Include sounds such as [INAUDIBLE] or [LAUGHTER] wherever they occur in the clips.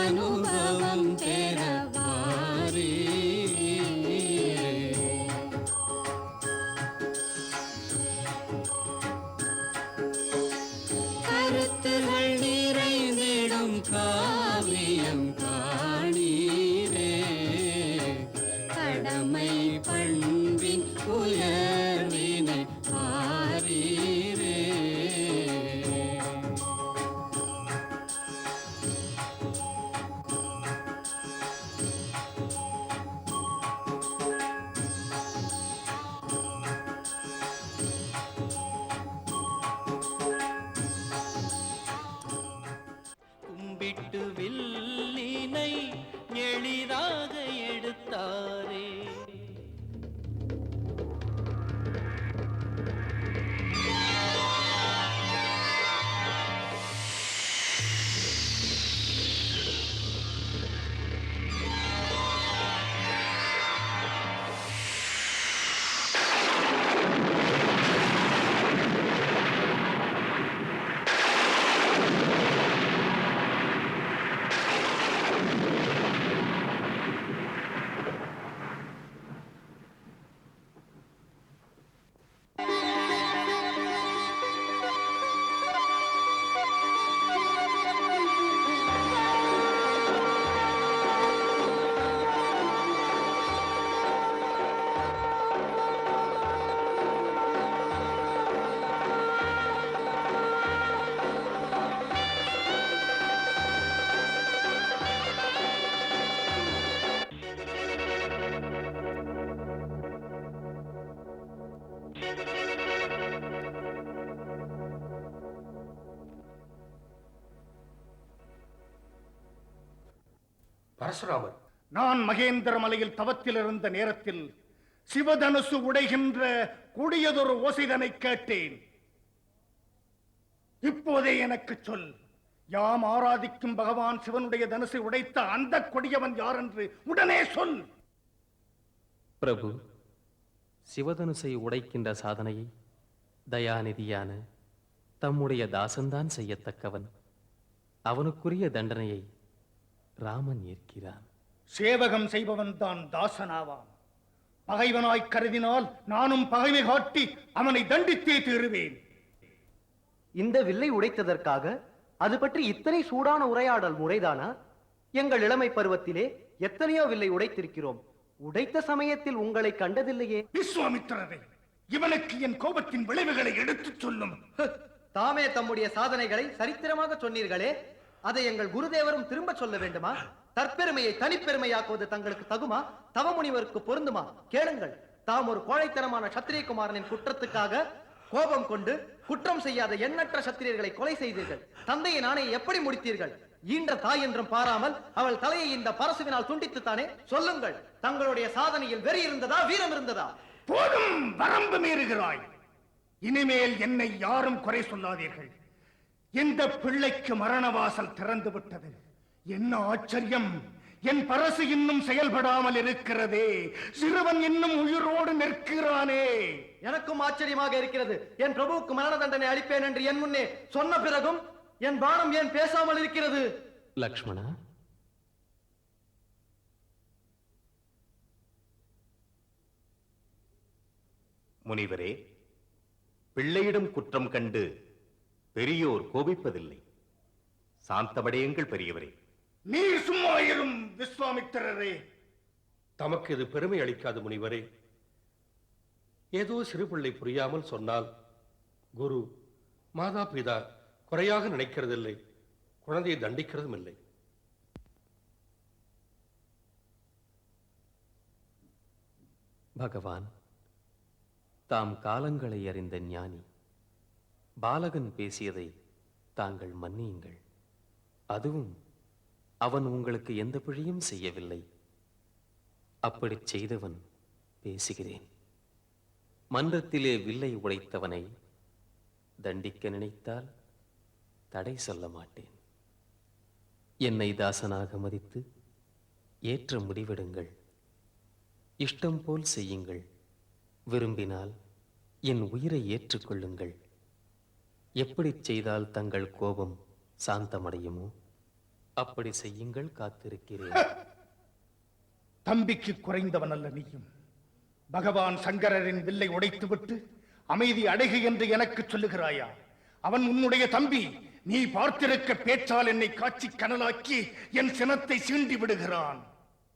അനുഭവം തേ பரசுராமர். நான் மகேந்திர மலையில் தவத்தில் இருந்த நேரத்தில் சிவதனுசு உடைகின்ற கொடியதொரு ஓசைதனை கேட்டேன். இப்போதே எனக்கு சொல். யாம் ஆராதிக்கும் பகவான் சிவனுடைய தனுசை உடைத்த அந்த கொடியவன் யார் என்று உடனே சொல். பிரபு சிவதனுசை உடைக்கின்ற சாதனையை தயாநிதியான தம்முடைய தாசன்தான் செய்யத்தக்கவன். அவனுக்குரிய தண்டனையை ராமன் ஏற்கிறான். சேவகம் செய்பவன் தான் தாசனாவான். பகைவனாய் கருதினால் நானும் பகைமை காட்டி அவனை தண்டித்தே தீருவேன். இந்த வில்லை உடைத்ததற்காக அது பற்றி இத்தனை சூடான உரையாடல் முறைதானா? எங்கள் இளமை பருவத்திலே எத்தனையோ வில்லை உடைத்திருக்கிறோம். உடைத்த சமயத்தில் உங்களை கண்டதில்லையே. விஸ்வாமித்திரரே இவனுக்கு என் கோபத்தின் விளைவுகளை எடுத்துச் சொல்லும். தாமே தம்முடைய சாதனைகளை சரித்திரமாக சொன்னீர்களே. அதை எங்கள் குருதேவரும் திரும்ப சொல்ல வேண்டுமா? தற்பெருமையை தனிப்பெருமையாக்குவது தங்களுக்கு தகுமா? தவமுனிவருக்கு பொருந்துமா? கேளுங்கள். தாம் ஒரு கோழைத்தனமான சத்திரியகுமாரனின் குற்றத்துக்காக கோபம் கொண்டு குற்றம் செய்யாத எண்ணற்ற சத்திரியர்களை கொலை செய்தீர்கள். தந்தையின் ஆணையை எப்படி முடித்தீர்கள்? ஈன்ற தாய் என்றும் பாராமல் அவள் தலையை இந்த பரசுவினால் துண்டித்துத்தானே? சொல்லுங்கள். தங்களுடைய சாதனையில் வெறி இருந்ததா வீரம் இருந்ததா? போதும் வரம்பு மீறுகிறாய். இனிமேல் என்னை யாரும் குறை சொல்லாதீர்கள். இந்த பிள்ளைக்கு மரணவாசல் திறந்து விட்டது என்ன ஆச்சரியம்! என் பரசு இன்னும் செயல்படாமல் இருக்கிறதே. சிறுவன் இன்னும் உயிரோடு நிற்கிறானே. எனக்கும் ஆச்சரியமாக இருக்கிறது. என் பிரபுவுக்கு மரண தண்டனை அளிப்பேன் என்று என் முன்னே சொன்ன பிறகும் என் பானம் ஏன் பேசாமல் இருக்கிறது? லக்ஷ்மணா? முனிவரே பிள்ளையிடம் குற்றம் கண்டு பெரியோர் கோபிப்பதில்லை. சாந்தமடையுங்கள் பெரியவரே. நீ சும்மா இரும் விஸ்வாமித்திரரே. தமக்கு இது பெருமை அளிக்காத முனிவரே. ஏதோ சிறுபிள்ளை புரியாமல் சொன்னால் குரு மாதா பிதா குறையாக நினைக்கிறதில்லை. குழந்தையை தண்டிக்கிறதும் இல்லை. பகவான் தாம் காலங்களை அறிந்த ஞானி. பாலகன் பேசியதை தாங்கள் மன்னியுங்கள். அதுவும் அவன் உங்களுக்கு எந்த பிழையும் செய்யவில்லை. அப்படிச் செய்தவன் பேசுகிறேன். மன்றத்திலே வில்லை உடைத்தவனை தண்டிக்க நினைத்தால் தடை சொல்ல மாட்டேன். என்னை தாசனாக மதித்து ஏற்ற முடிவெடுங்கள். இஷ்டம் போல் செய்யுங்கள். விரும்பினால் என் உயிரை ஏற்றுக்கொள்ளுங்கள். எப்படிச் செய்தால் தங்கள் கோபம் சாந்தமடையுமோ அப்படி செய்யுங்கள் காத்திருக்கிறேன். [LAUGHS] தம்பிக்கு குறைந்தவன் அல்ல நீயும். பகவான் சங்கரரின் வில்லை உடைத்துவிட்டு அமைதி அடைகு என்று எனக்கு சொல்லுகிறாயா? அவன் உன்னுடைய தம்பி நீ பார்த்திருக்க பேச்சால் என்னை காட்சி கனலாக்கி என் சினத்தை சீண்டி விடுகிறான்.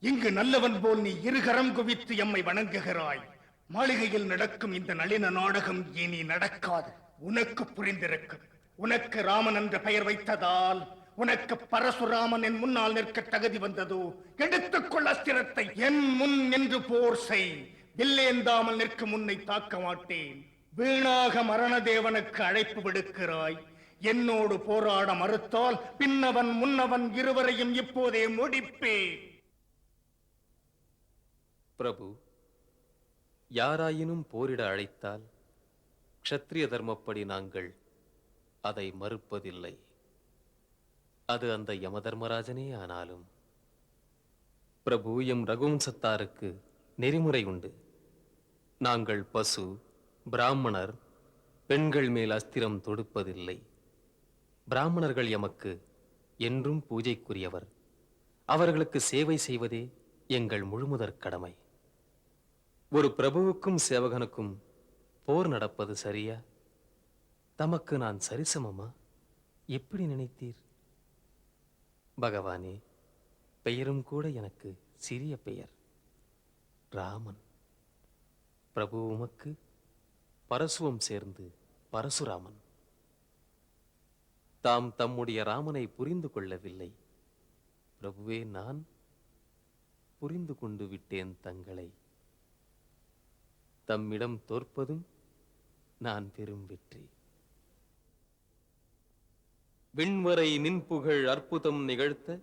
இங்கு நல்லவன் போல் நீ இருகரம் குவித்து எம்மை வணங்குகிறாய். மாளிகையில் நடக்கும் இந்த நளின நாடகம் இனி நடக்காது. உனக்கு புரிந்திருக்கும். உனக்கு ராமன் என்ற பெயர் வைத்ததால் உனக்கு பரசுராமன் என் முன்னால் நிற்க தகுதி வந்ததோ எடுத்துக்கொள் அஸ்திரத்தை என் முன் நின்று போர் செய். வில்லேந்தாமல் நிற்கும் முன்னை தாக்க மாட்டேன். வீணாக மரணதேவனுக்கு அழைப்பு விடுக்கிறாய். என்னோடு போராட மறுத்தால் பின்னவன் முன்னவன் இருவரையும் இப்போதே முடிப்பே பிரபு யாராயினும் போரிட அழைத்தால் க்ஷத்ரிய தர்மப்படி நாங்கள் அதை மறுப்பதில்லை. அது அந்த யமதர்மராஜனே ஆனாலும். பிரபு எம் ரகுவம்சத்தாருக்கு நெறிமுறை உண்டு. நாங்கள் பசு பிராமணர் பெண்கள் மேல் அஸ்திரம் தொடுப்பதில்லை. பிராமணர்கள் எமக்கு என்றும் பூஜைக்குரியவர். அவர்களுக்கு சேவை செய்வதே எங்கள் முழுமுதற் கடமை. ஒரு பிரபுவுக்கும் சேவகனுக்கும் போர் நடப்பது சரியா? தமக்கு நான் சரிசமமா? எப்படி நினைத்தீர்? பகவானே பெயரும் கூட எனக்கு சிறிய பெயர். ராமன். பிரபு உமக்கு பரசுவம் சேர்ந்து பரசுராமன். தாம் தம்முடைய ராமனை புரிந்து கொள்ளவில்லை. பிரபுவே நான் புரிந்து கொண்டு விட்டேன் தங்களை. தம்மிடம் தோற்பதும் நான் பெரும் வெற்றி. விண்வரை நின்புகழ் அற்புதம் நிகழ்த்த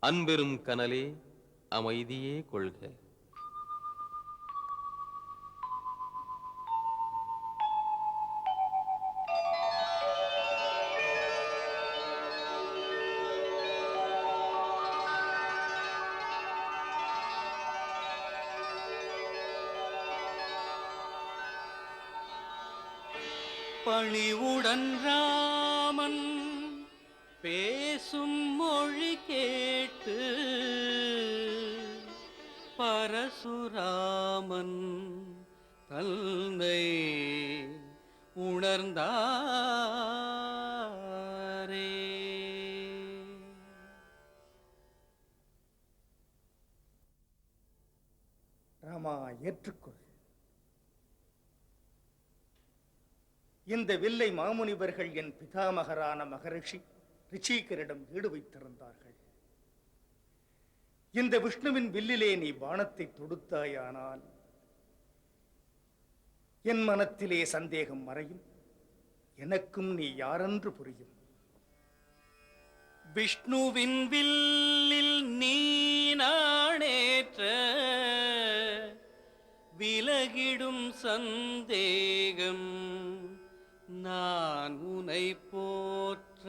அன்பெரும் கனலே அமைதியே கொள்க. பணிவுடன் ராமன் பேசும் மொழி கேட்டு பரசுராமன் தன்னை இந்த வில்லை மாமுனிவர்கள் என் பிதாமகரான மகரிஷி ரிஷிகரிடம் ஈடு வைத்திருந்தார்கள். இந்த விஷ்ணுவின் வில்லிலே நீ பானத்தை தொடுத்தாயானால் என் மனத்திலே சந்தேகம் மறையும். எனக்கும் நீ யாரென்று புரியும்? விஷ்ணுவின் வில்லில் நீ நாணேற்ற விலகிடும் சந்தேகம் நான் உனை போற்ற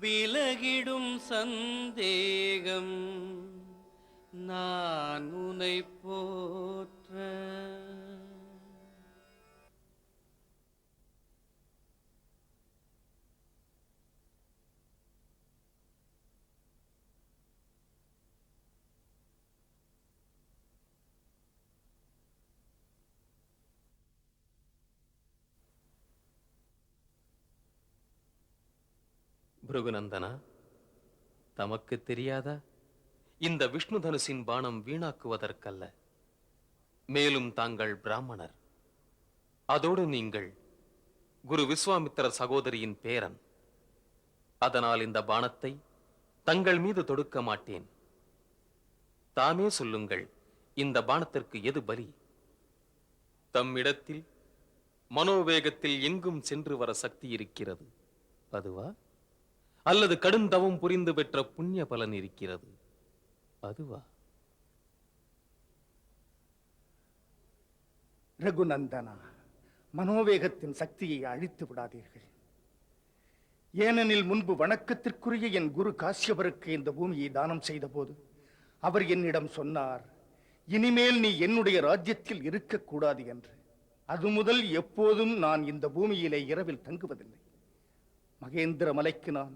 விலகிடும் சந்தேகம். நான் உனை போற்ற பிருகுநந்தனா? தமக்கு தெரியாதா? இந்த விஷ்ணு தனுசின் பானம் வீணாக்குவதற்கல்ல. மேலும் தாங்கள் பிராமணர். அதோடு நீங்கள் குரு விஸ்வாமித்திர சகோதரியின் பேரன். அதனால் இந்த பானத்தை தங்கள் மீது தொடுக்க மாட்டேன். தாமே சொல்லுங்கள் இந்த பானத்திற்கு எது பலி? தம்மிடத்தில் மனோவேகத்தில் எங்கும் சென்று வர சக்தி இருக்கிறது. அதுவா? அல்லது கடும் தவம் புரிந்து பெற்ற புண்ணிய பலன் இருக்கிறது. அதுவா? ரகுநந்தனா மனோவேகத்தின் சக்தியை அழித்து விடாதீர்கள். ஏனெனில் முன்பு வணக்கத்திற்குரிய என் குரு காசியவருக்கு இந்த பூமியை தானம் செய்தபோது அவர் என்னிடம் சொன்னார் இனிமேல் நீ என்னுடைய ராஜ்யத்தில் இருக்கக்கூடாது என்று. அது முதல் எப்போதும் நான் இந்த பூமியிலே இரவில் தங்குவதில்லை. மகேந்திர மலைக்கு நான்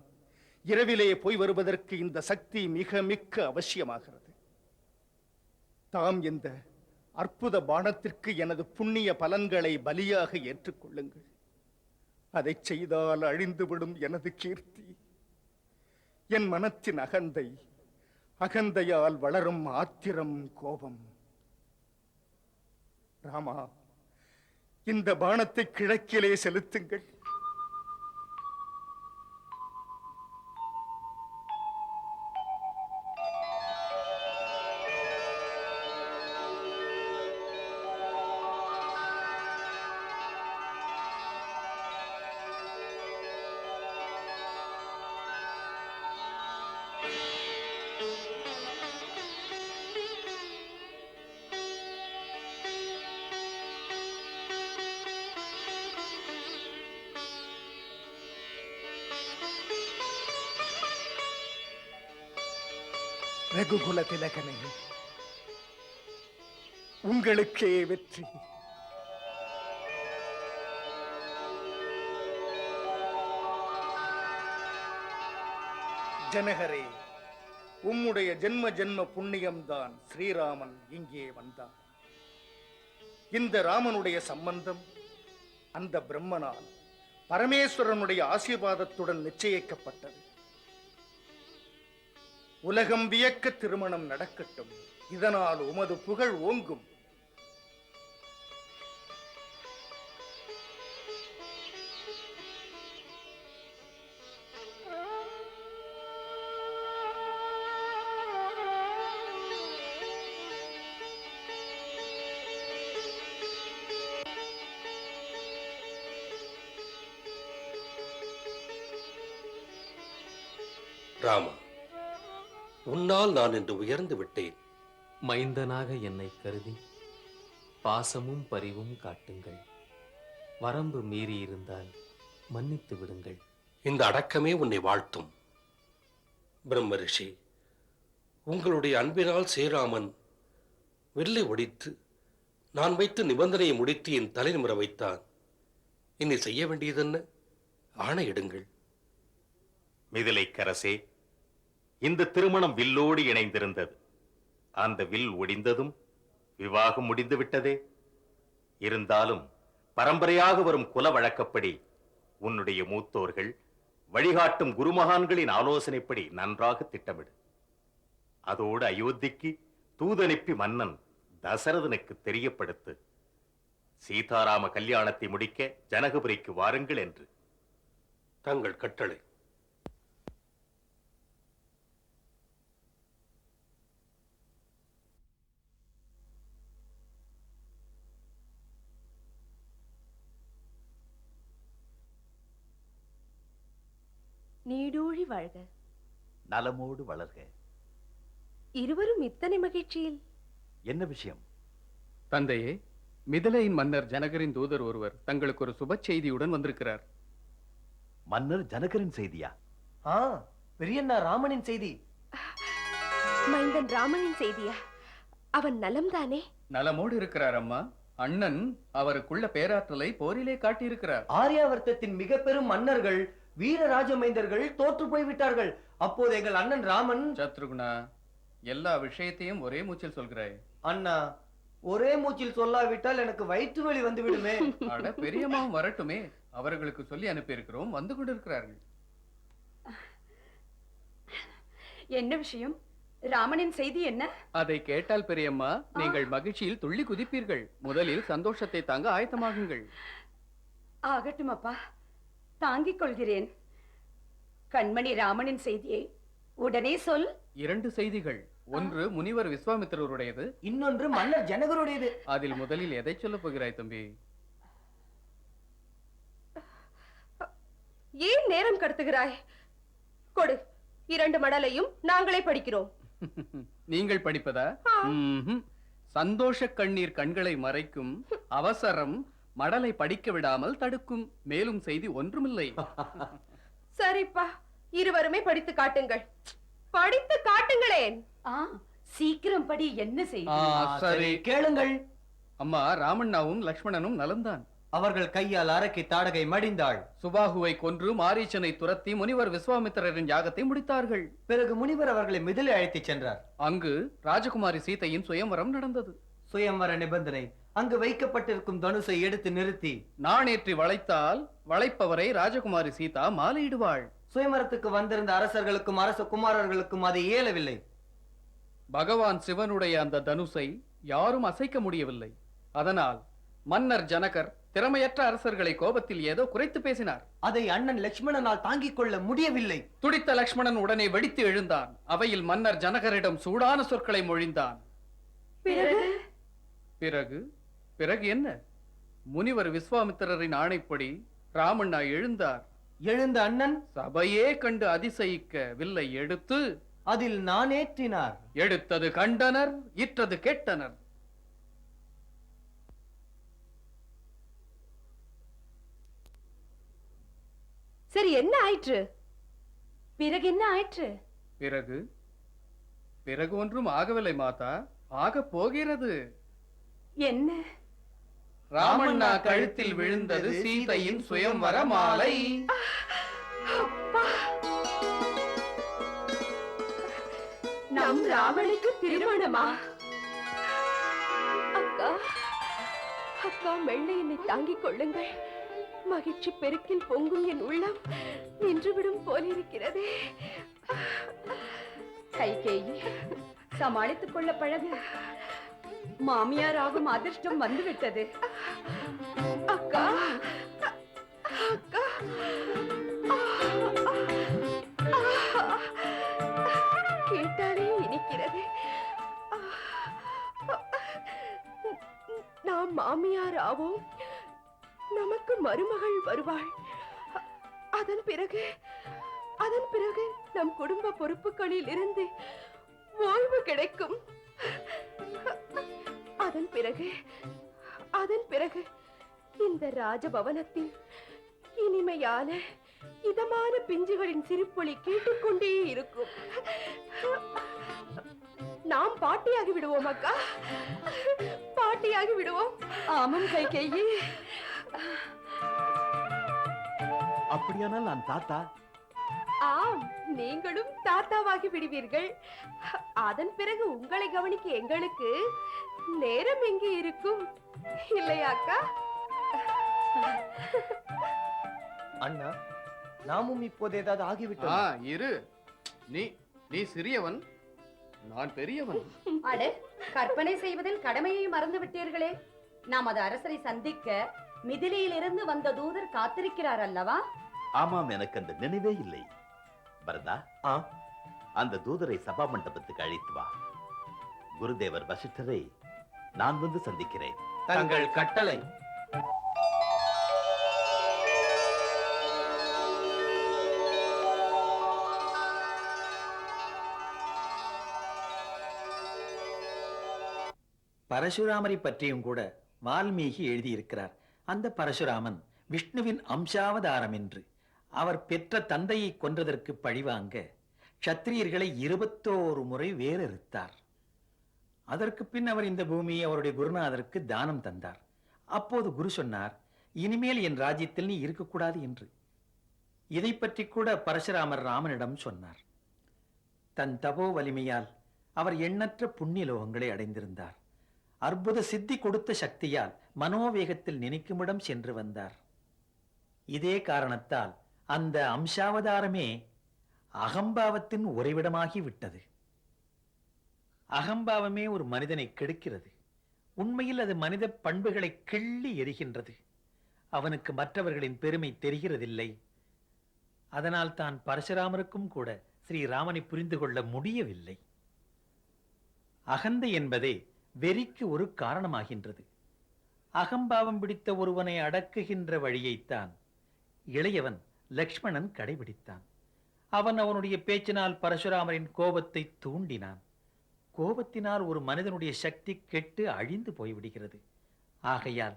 இரவிலே போய் வருவதற்கு இந்த சக்தி மிக மிக்க அவசியமாகிறது. தாம் இந்த அற்புத பானத்திற்கு எனது புண்ணிய பலன்களை பலியாக ஏற்றுக்கொள்ளுங்கள். அதைச் செய்தால் அழிந்துவிடும் எனது கீர்த்தி. என் மனத்தின் அகந்தை அகந்தையால் வளரும் ஆத்திரம் கோபம். ராமா இந்த பானத்தை கிழக்கிலே செலுத்துங்கள். ரகுகுல திலகனே உங்களுக்கே வெற்றி. ஜனகரே உம்முடைய ஜென்ம ஜென்ம புண்ணியம்தான் ஸ்ரீராமன் இங்கே வந்தான். இந்த ராமனுடைய சம்பந்தம் அந்த பிரம்மனால் பரமேஸ்வரனுடைய ஆசீர்வாதத்துடன் நிச்சயிக்கப்பட்டது. உலகம் வியக்க திருமணம் நடக்கட்டும். இதனால் உமது புகழ் ஓங்கும். உன்னால் நான் இன்று உயர்ந்து விட்டேன். மைந்தனாக என்னை கருதி பாசமும் பரிவும் காட்டுங்கள். வரம்பு மீறி இருந்தால் மன்னித்து விடுங்கள். இந்த அடக்கமே உன்னை வாழ்த்தும். பிரம்ம ரிஷி உங்களுடைய அன்பினால் ஸ்ரீராமன் வில்லை ஒடித்து நான் வைத்த நிபந்தனையை முடித்து என் தலைநிமிர வைத்தான். இனி செய்ய வேண்டியதென்ன? ஆணையிடுங்கள். மிதிலைக்கரசே இந்த திருமணம் வில்லோடு இணைந்திருந்தது. அந்த வில் ஒடிந்ததும் விவாகம் முடிந்து விட்டதே இருந்தாலும் பரம்பரையாக வரும் குல வழக்கப்படி உன்னுடைய மூத்தோர்கள் வழிகாட்டும் குருமகான்களின் ஆலோசனைப்படி நன்றாக திட்டமிடு. அதோடு அயோத்திக்கு தூதனுப்பி மன்னன் தசரதனுக்கு தெரியப்படுத்து. சீதாராம கல்யாணத்தை முடிக்க ஜனகபுரிக்கு வாருங்கள் என்று. தங்கள் கட்டளை. நீடூழி வாழ்க. நலமோடு வளர்க. இருவரும் இத்தனை மகிழ்ச்சியில். என்ன விஷயம்? தந்தையே மிதிலையின் மன்னர் ஜனகரின் தூதர் ஒருவர் தங்களுக்கு ஒரு சுப செய்தியுடன் வந்திருக்கிறார். மன்னர் ஜனகரின் செய்தியா? ஆ பெரியண்ணா ராமனின் செய்தி. மைந்தன் ராமனின் செய்தியா? அவன் நலம்தானே? நலமோடு இருக்கிறார் அம்மா. அண்ணன் அவருக்குள்ள பேராற்றலை போரிலே காட்டியிருக்கிறார். ஆரியாவர்த்தத்தின் மிக பெரும் மன்னர்கள் வீர ராஜமைந்தர்கள் தோற்று போய்விட்டார்கள். அப்போது எங்கள் அண்ணன் ராமன் சத்ருகுணா எல்லா விஷயத்தையும் ஒரே மூச்சில் சொல்கிறாய். அண்ணா ஒரே மூச்சில் சொல்லாவிட்டால் எனக்கு வயிற்று வலி வந்து விடுமே [LAUGHS] அட பெரியம்மாவும் வரட்டுமே. அவர்களுக்கு சொல்லி அனுப்பியிருக்கிறோம் வந்து கொண்டிருக்கிறார்கள். என்ன விஷயம்? ராமனின் செய்தி என்ன? அதை கேட்டால் பெரியம்மா நீங்கள் மகிழ்ச்சியில் துள்ளி குதிப்பீர்கள். முதலில் சந்தோஷத்தை தாங்க ஆயத்தமாகுங்கள். ஆகட்டும் அப்பா தாங்கிக் கொள்கிறேன். கண்மணி ராமனின் செய்தியை உடனே சொல். இரண்டு செய்திகள். ஒன்று முனிவர் விஸ்வாமித்திரருடையது. இன்னொன்று மன்னர் ஜனகருடையது. அதில் முதலில் எதை சொல்லப் போகிறாய் தம்பி? ஏன் நேரம் கடத்துகிறாய்? கொடு. இரண்டு மடலையும் நாங்களே படிக்கிறோம். [LAUGHS] நீங்கள் படிப்பதா. சந்தோஷ கண்ணீர் கண்களை மறைக்கும் [LAUGHS] அவசரம் மடலை படிக்க விடாமல் தடுக்கும். மேலும் செய்தி ஒன்றுமில்லை. [LAUGHS] சரிப்பா இருவருமே படித்து காட்டுங்கள். படித்து காட்டுங்களேன். ஆ சீக்கிரம் படி என்ன சரி. கேளுங்கள். அம்மா ராமண்ணாவும் லக்ஷ்மணனும் நலந்தான் அவர்கள் கையால் அரக்கை தாடகை மடிந்தாள். சுபாகுவை கொன்று மாரீச்சனை துரத்தி முனிவர் விஸ்வாமித்திரரின் யாகத்தை முடித்தார்கள். பிறகு முனிவர் அவர்களை மிதிலை அழைத்துச் சென்றார். அங்கு ராஜகுமாரி சீதையின் சுயம்வரம் நடந்தது. சுயம்வர நிபந்தனை. அங்கு வைக்கப்பட்டிருக்கும் தனுசை எடுத்து நிறுத்தி. நாணேற்றி வளைத்தால் வளைப்பவரை ராஜகுமாரி சீதா மாலையிடுவாள். சுயமரத்துக்கு வந்திருந்த அரசர்களுக்கும் அரச குமாரர்களுக்கும் அது இயலவில்லை. பகவான் சிவனுடைய அந்த தனுசை யாரும் அசைக்க முடியவில்லை. அதனால் மன்னர் ஜனகர் திறமையற்ற அரசர்களை கோபத்தில் ஏதோ குறைத்து பேசினார். அதை அண்ணன் லட்சுமணனால் தாங்கிக் கொள்ள முடியவில்லை. துடித்த லக்ஷ்மணன் உடனே வெடித்து எழுந்தான். அவையில் மன்னர் ஜனகரிடம் சூடான சொற்களை மொழிந்தான். பிறகு பிறகு என்ன? முனிவர் விஸ்வாமித்திரரின் ஆணைப்படி ராமண்ணா எழுந்தார். எழுந்த அண்ணன் சபையே கண்டு அதிசயிக்க வில்லை எடுத்து அதில் நானேற்றினார் எடுத்தது கண்டனர் இற்றது கேட்டனர். சரி என்ன ஆயிற்று? பிறகு என்ன ஆயிற்று? பிறகு பிறகு ஒன்றும் ஆகவில்லை மாதா ஆகப் போகிறது. என்ன? ராமண்ணா கழுத்தில் விழுந்தது சீதையின் சுயம்வர மாலை நம் ராமனுக்கு திருமணமா? அக்கா அக்கா மெல்ல என்னை தாங்கிக் கொள்ளுங்கள். மகிழ்ச்சி பெருக்கில் பொங்கும் என் உள்ளம் நின்றுவிடும் போலிருக்கிறதே. கைகேயி சமாளித்துக் கொள்ள பழகு. மாமியார் ஆகும் அதிர்ஷ்டம் வந்துவிட்டது. அக்கா அக்கா கேட்டாலே இனிக்கிறது. நாம் மாமியார் ஆவோம் நமக்கு மருமகள் வருவாள். அதன் பிறகு அதன் பிறகு நம் குடும்ப பொறுப்புகளில் இருந்து ஓய்வு கிடைக்கும். அதன் பிறகு அதன் பிறகு இந்த ராஜபவனத்தில் இனிமையான இதமான பிஞ்சுகளின் சிரிப்பொலி கேட்டுக்கொண்டே இருக்கும். நாம் பாட்டியாகி விடுவோம் அக்கா. பாட்டியாகி விடுவோம். ஆமாம் கைகேயி. அப்படியானால் நான் தாத்தா? ஆம் நீங்களும் தாத்தாவாகி விடுவீர்கள். அதன் பிறகு உங்களை கவனிக்க எங்களுக்கு நேரம் எங்கே இருக்கும்? இல்லையா அக்கா. அண்ணா நாமும் இப்போது ஏதாவது ஆ ஆகிவிட்டோம் இரு. நீ நீ சிறியவன். நான் பெரியவன். அட கற்பனை செய்வதில் கடமையை மறந்து விட்டீர்களே. நமது அரசரை சந்திக்க மிதிலையிலிருந்து வந்த தூதர் காத்திருக்கிறார் அல்லவா? ஆமாம் எனக்கு அந்த நினைவே இல்லை. பரதா ஆ. அந்த தூதரை சபா மண்டபத்துக்கு அழைத்து வா. குருதேவர் வசிஷ்டரை நான் வந்து சந்திக்கிறேன். தங்கள் கட்டளை. பரசுராமரை பற்றியும் கூட வால்மீகி எழுதியிருக்கிறார். அந்த பரசுராமன் விஷ்ணுவின் அம்சாவதாரம் என்று. அவர் பெற்ற தந்தையை கொன்றதற்கு பழிவாங்க க்ஷத்திரியர்களை இருபத்தோரு முறை வேறறுத்தார். அதற்கு பின் அவர் இந்த பூமியை அவருடைய குருநாதருக்கு தானம் தந்தார். அப்போது குரு சொன்னார் இனிமேல் என் ராஜ்யத்தில் நீ இருக்கக்கூடாது என்று. இதை பற்றி கூட பரசுராமர் ராமனிடம் சொன்னார். தன் தபோ வலிமையால் அவர் எண்ணற்ற புண்ணிய லோகங்களை அடைந்திருந்தார். அற்புத சித்தி கொடுத்த சக்தியால் மனோவேகத்தில் நினைக்குமிடம் சென்று வந்தார். இதே காரணத்தால் அந்த அம்சாவதாரமே அகம்பாவத்தின் உறைவிடமாகி விட்டது. அகம்பாவமே ஒரு மனிதனை கெடுக்கிறது. உண்மையில் அது மனித பண்புகளை கிள்ளி எரிகின்றது. அவனுக்கு மற்றவர்களின் பெருமை தெரிகிறதில்லை. அதனால் தான் பரசுராமருக்கும் கூட ஸ்ரீராமனை புரிந்து கொள்ள முடியவில்லை. அகந்தை என்பதே வெறிக்கு ஒரு காரணமாகின்றது. அகம்பாவம் பிடித்த ஒருவனை அடக்குகின்ற வழியைத்தான் இளையவன் லக்ஷ்மணன் கடைபிடித்தான். அவன் அவனுடைய பேச்சினால் பரசுராமரின் கோபத்தை தூண்டினான். கோபத்தினால் ஒரு மனிதனுடைய சக்தி கெட்டு அழிந்து போய்விடுகிறது. ஆகையால்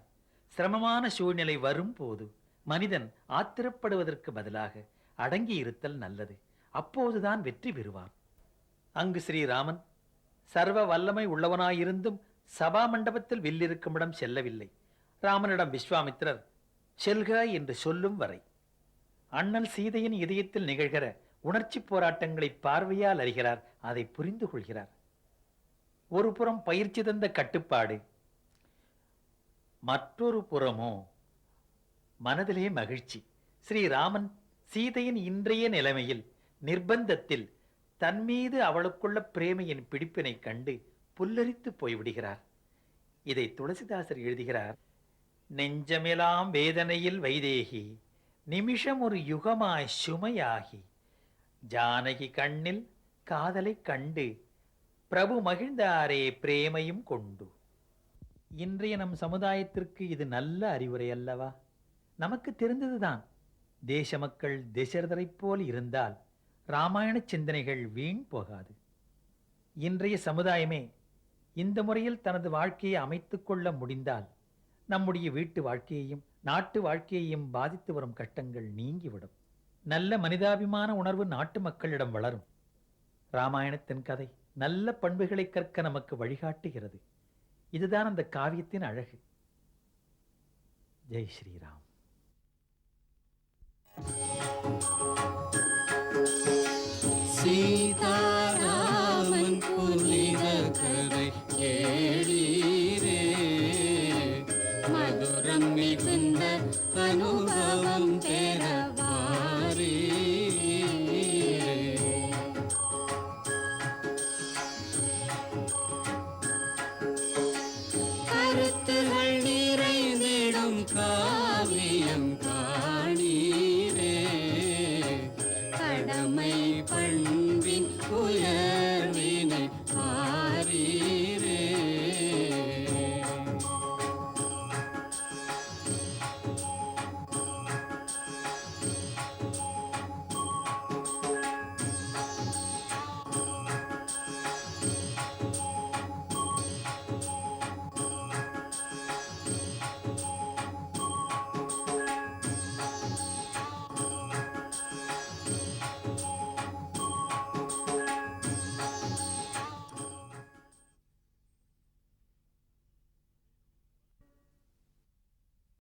சிரமமான சூழ்நிலை வரும்போது மனிதன் ஆத்திரப்படுவதற்கு பதிலாக அடங்கி இருத்தல் நல்லது. அப்போதுதான் வெற்றி பெறுவான். அங்கு ஸ்ரீராமன் சர்வ வல்லமை உள்ளவனாயிருந்தும் சபா மண்டபத்தில் வில்லிருக்குமிடம் செல்லவில்லை. ராமனிடம் விஸ்வாமித்திரர் செல்க என்று சொல்லும் வரை அண்ணல் சீதையின் இதயத்தில் நிகழ்கிற உணர்ச்சி போராட்டங்களை பார்வையால் அறிகிறார் அதை புரிந்து கொள்கிறார். ஒரு புறம் பயிற்சி தந்த கட்டுப்பாடு. மற்றொரு புறமோ மனதிலே மகிழ்ச்சி. ஸ்ரீராமன் சீதையின் இன்றைய நிலைமையில் நிர்பந்தத்தில் தன் மீது அவளுக்குள்ள பிரேமையின் பிடிப்பினை கண்டு புல்லரித்து போய்விடுகிறார். இதை துளசிதாசர் எழுதுகிறார் நெஞ்சமெலாம் வேதனையில் வைதேகி நிமிஷம் ஒரு யுகமாய் சுமையாகி ஜானகி கண்ணில் காதலை கண்டு பிரபு மகிழ்ந்தாரே பிரேமையும் கொண்டு. இன்றைய நம் சமுதாயத்திற்கு இது நல்ல அறிவுரை அல்லவா? நமக்கு தெரிந்ததுதான். தேச மக்கள் தசரதரைப் போல் இருந்தால் ராமாயண சிந்தனைகள் வீண் போகாது. இன்றைய சமுதாயமே இந்த முறையில் தனது வாழ்க்கையை அமைத்துக் கொள்ள முடிந்தால் நம்முடைய வீட்டு வாழ்க்கையையும் நாட்டு வாழ்க்கையையும் பாதித்து வரும் கஷ்டங்கள் நீங்கிவிடும். நல்ல மனிதாபிமான உணர்வு நாட்டு மக்களிடம் வளரும். ராமாயணத்தின் கதை. நல்ல பண்புகளை கற்க நமக்கு வழிகாட்டுகிறது. இதுதான் அந்த காவியத்தின் அழகு. ஜெய் ஸ்ரீராம். சீ